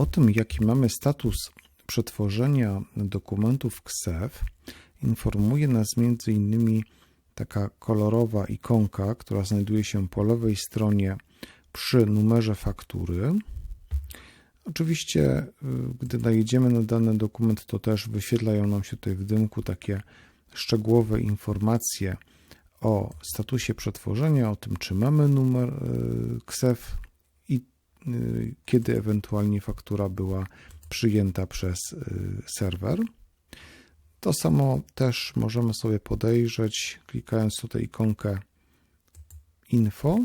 O tym, jaki mamy status przetworzenia dokumentów KSEF, informuje nas m.in. taka kolorowa ikonka, która znajduje się po lewej stronie przy numerze faktury. Oczywiście, y, gdy najedziemy na dany dokument, to też wyświetlają nam się tutaj w dymku takie szczegółowe informacje o statusie przetworzenia, o tym, czy mamy numer KSEF y, kiedy ewentualnie faktura była przyjęta przez serwer. To samo też możemy sobie podejrzeć, klikając tutaj ikonkę info.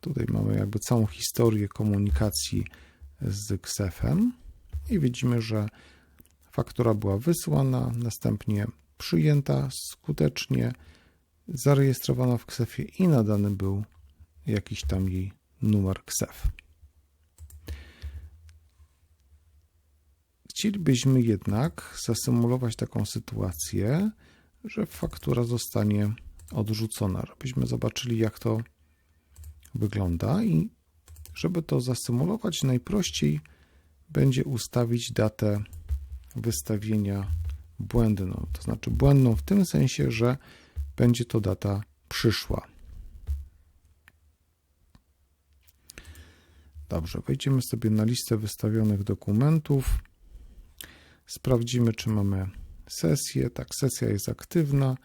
Tutaj mamy jakby całą historię komunikacji z KSEF-em i widzimy, że faktura była wysłana, następnie przyjęta skutecznie, zarejestrowana w KSEF-ie i nadany był jakiś tam jej numer KSEF. Chcielibyśmy jednak zasymulować taką sytuację, że faktura zostanie odrzucona, żebyśmy zobaczyli, jak to wygląda i żeby to zasymulować, najprościej będzie ustawić datę wystawienia błędną, to znaczy błędną w tym sensie, że będzie to data przyszła. Dobrze, wejdziemy sobie na listę wystawionych dokumentów. Sprawdzimy, czy mamy sesję. Tak, sesja jest aktywna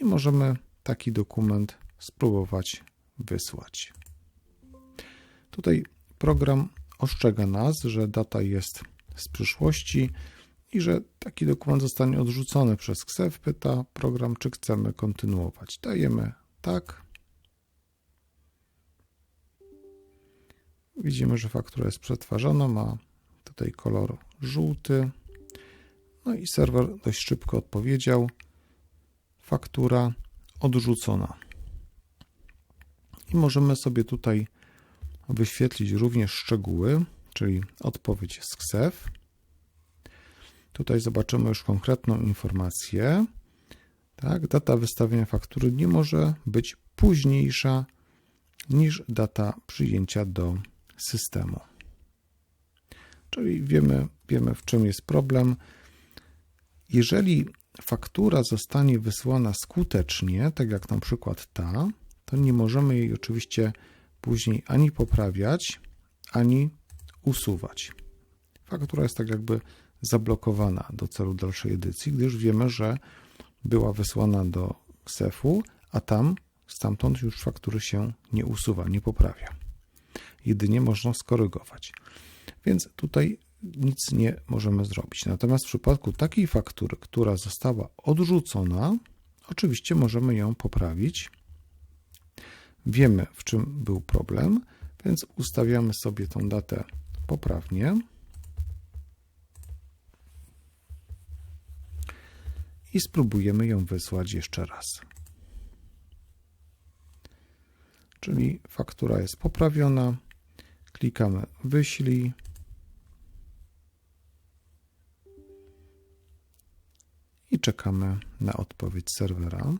i możemy taki dokument spróbować wysłać. Tutaj program ostrzega nas, że data jest z przyszłości i że taki dokument zostanie odrzucony przez KSEF. Pyta program, czy chcemy kontynuować. Dajemy tak. Widzimy, że faktura jest przetwarzana, ma tutaj kolor żółty. No i serwer dość szybko odpowiedział. Faktura odrzucona. I możemy sobie tutaj wyświetlić również szczegóły, czyli odpowiedź z KSEF. Tutaj zobaczymy już konkretną informację. Tak, data wystawienia faktury nie może być późniejsza niż data przyjęcia do systemu. Czyli wiemy, wiemy w czym jest problem. Jeżeli faktura zostanie wysłana skutecznie, tak jak na przykład ta, to nie możemy jej oczywiście później ani poprawiać, ani usuwać. Faktura jest tak jakby zablokowana do celu dalszej edycji, gdyż wiemy, że była wysłana do KSEF-u, a tam stamtąd już faktury się nie usuwa, nie poprawia. Jedynie można skorygować. Więc tutaj nic nie możemy zrobić. Natomiast w przypadku takiej faktury, która została odrzucona, oczywiście możemy ją poprawić. Wiemy, w czym był problem, więc ustawiamy sobie tą datę poprawnie. I spróbujemy ją wysłać jeszcze raz. Czyli faktura jest poprawiona. Klikamy wyślij. i czekamy na odpowiedź serwera.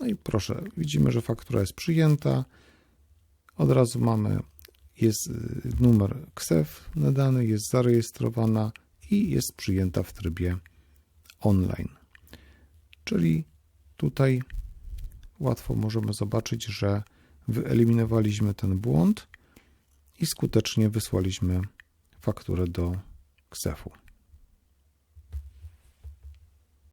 No i proszę, widzimy, że faktura jest przyjęta. Od razu mamy, jest y, numer KSEF nadany, jest zarejestrowana i jest przyjęta w trybie online. Czyli tutaj łatwo możemy zobaczyć, że wyeliminowaliśmy ten błąd i skutecznie wysłaliśmy fakturę do KSEF-u.